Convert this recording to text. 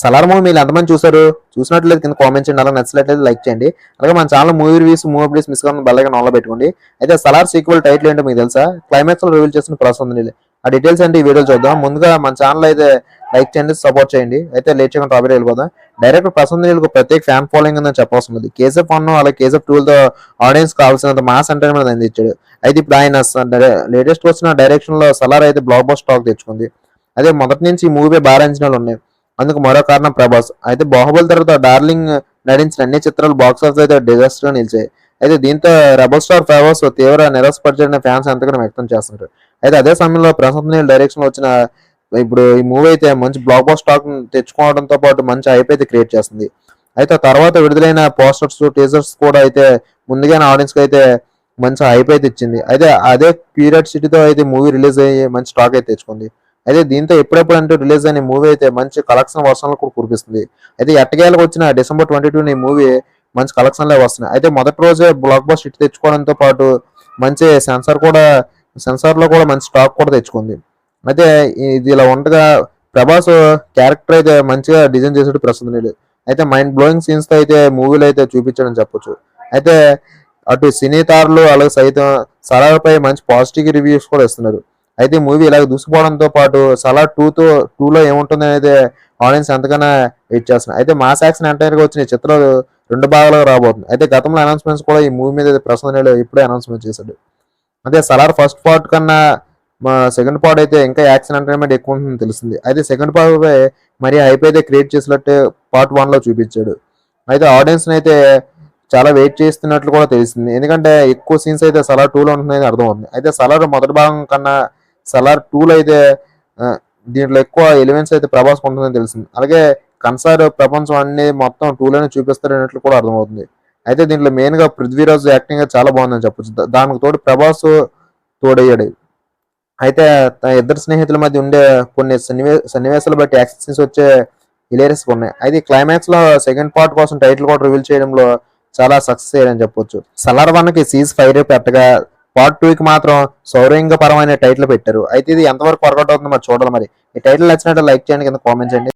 Salaar movie మీరు ఎంతమంది చూసారు? చూసినట్లయితే కింద కామెంట్ చేయండి. అలా నచ్చినట్లయితే లైక్ చేయండి. అలాగే మన channel movie reviews movie updates miss కాకుండా బెల్లగా నాలో పెట్టుకోండి. అయితే సలార్ సీక్వెల్ టైటిల్ ఏంటో మీకు తెలుసా? క్లైమాక్స్లో రివీల్ చేసిన ప్రాసెస్ ఉంది ఆ డీటెయిల్స్ అంటే ఈ వీడియో చూద్దాం. ముందుగా మన ఛానల్ అయితే లైక్ చేయండి సపోర్ట్ చేయండి. అయితే లేట్ చేయకుండా టాపిక్ వెళ్ళిపోదాం. డైరెక్టర్ ప్రశాంత్ నీళ్ళకి ప్రత్యేక ఫ్యాన్ ఫాలోయింగ్ ఉందని చెప్పవలసిన ఉంది కేసీఎఫ్ వన్ అలాగే కేసీఎఫ్ టూలతో ఆడియన్స్ కావాల్సినంత మాస్ ఎంటర్టైన్మెంట్ అందించాడు అయితే ఇప్పుడు ఆయన లేటెస్ట్ వచ్చిన డైరెక్షన్లో సలార్ అయితే బ్లాక్ బస్ స్టాక్ తెచ్చుకుంది. అదే మొదటి నుంచి ఈ మూవీ బాగా అంచనాలు ఉన్నాయి. అందుకు మరో కారణం ప్రభాస్. అయితే బాహుబలి తర్వాత డార్లింగ్ నటించిన అన్ని చిత్రాలు బాక్స్ ఆఫీస్ అయితే డిజాస్టర్గా నిలిచాయి. అయితే దీంతో రెబల్ స్టార్ ప్రభాస్ తీవ్ర నిరాశపరిచిన ఫ్యాన్స్ అంతగా వ్యక్తం చేస్తున్నారు. అయితే అదే సమయంలో ప్రశాంత్ నీల్ డైరెక్షన్ వచ్చిన ఇప్పుడు ఈ మూవీ అయితే మంచి బ్లాక్ బాస్ స్టాక్ తెచ్చుకోవడంతో పాటు మంచి హైప్ అయితే క్రియేట్ చేస్తుంది. అయితే తర్వాత విడుదలైన పోస్టర్స్ టీజర్స్ కూడా అయితే ముందుగానే ఆడియన్స్కి అయితే మంచి హైప్ అయితే ఇచ్చింది. అయితే అదే పీరియడ్ సిటీతో అయితే మూవీ రిలీజ్ అయ్యి మంచి స్టాక్ అయితే తెచ్చుకుంది. అయితే దీంతో ఎప్పుడెప్పుడు అంటూ రిలీజ్ అయిన మూవీ అయితే మంచి కలెక్షన్ వర్షాలు కూడా కురిపిస్తుంది. అయితే ఎట్టగేలకు వచ్చిన డిసెంబర్ ట్వంటీ టూ ఈ మూవీ మంచి కలెక్షన్లే వస్తున్నాయి. అయితే మొదటి రోజే బ్లాక్ బస్ హిట్ తెచ్చుకోవడంతో పాటు మంచి సెన్సార్ కూడా సెన్సార్లో కూడా మంచి స్టాక్ కూడా తెచ్చుకుంది. అయితే ఇది ఇలా ఉండగా ప్రభాస్ క్యారెక్టర్ అయితే మంచిగా డిజైన్ చేసాడు ప్రస్తుతం అయితే మైండ్ బ్లోయింగ్ సీన్స్తో అయితే మూవీలో అయితే చూపించడం చెప్పొచ్చు. అయితే అటు సినీ తారులు అలాగే సైతం సరాలపై మంచి పాజిటివ్ రివ్యూస్ కూడా ఇస్తున్నారు. అయితే మూవీ ఇలాగ దూసుకుపోవడంతో పాటు సలార్ టూతో టూలో ఏముంటుంది అనేది ఆడియన్స్ ఎంతగానో వెయిట్ చేస్తున్నాయి అయితే మాస్ యాక్షన్ ఎంటైర్గా వచ్చిన ఈ చిత్రాలు రెండు భాగాలుగా రాబోతుంది. అయితే గతంలో అనౌన్స్మెంట్స్ కూడా ఈ మూవీ మీద ప్రసన్న ఇప్పుడే అనౌన్స్మెంట్ చేశాడు. అదే సలార్ ఫస్ట్ పార్ట్ కన్నా మా సెకండ్ పార్ట్ అయితే ఇంకా యాక్షన్ ఎంటర్టైన్మెంట్ ఎక్కువ ఉంటుందని తెలిసింది అయితే సెకండ్ పార్ట్పై మరీ మరి హైప్ అయితే క్రియేట్ చేసినట్టు పార్ట్ వన్లో చూపించాడు. అయితే ఆడియన్స్ని అయితే చాలా వెయిట్ చేస్తున్నట్లు కూడా తెలిసింది ఎందుకంటే ఎక్కువ సీన్స్ అయితే సలార్ టూలో ఉంటుందని అర్థమవుతుంది అయితే సలార్ మొదటి భాగం కన్నా సలార్ టూలో అయితే దీంట్లో ఎక్కువ ఎలిమెంట్స్ అయితే ప్రభాస్ ఉంటుందని తెలిసింది. అలాగే కన్సార్ ప్రపంచం అన్ని మొత్తం టూలోనే లోనే కూడా అర్థమవుతుంది. అయితే దీంట్లో మెయిన్గా పృథ్వీరాజు యాక్టింగ్ చాలా బాగుందని చెప్పొచ్చు. దానికి తోడు ప్రభాస్ తోడయ్యాడు. అయితే తన ఇద్దరు స్నేహితుల మధ్య ఉండే కొన్ని సన్నివే సన్నివేశాలు బట్టి యాక్సెస్ వచ్చే హిలేరియస్ ఉన్నాయి. అయితే క్లైమాక్స్లో సెకండ్ పార్ట్ కోసం టైటిల్ కూడా రివీల్ చేయడంలో చాలా సక్సెస్ అయ్యారని చెప్పొచ్చు. సలార్ వన్కి సీజ్ ఫైర్ పెట్టగా పార్ట్ టూ కి మాత్రం సౌరంగ పరమైన టైటిల్ పెట్టారు. అయితే ఇది ఎంతవరకు వర్కౌట్ అవుతుందో మరి చూడాలి మరి. ఈ టైటిల్ నచ్చినట్టు లైక్ చేయండి కింద కామెంట్ చేయండి.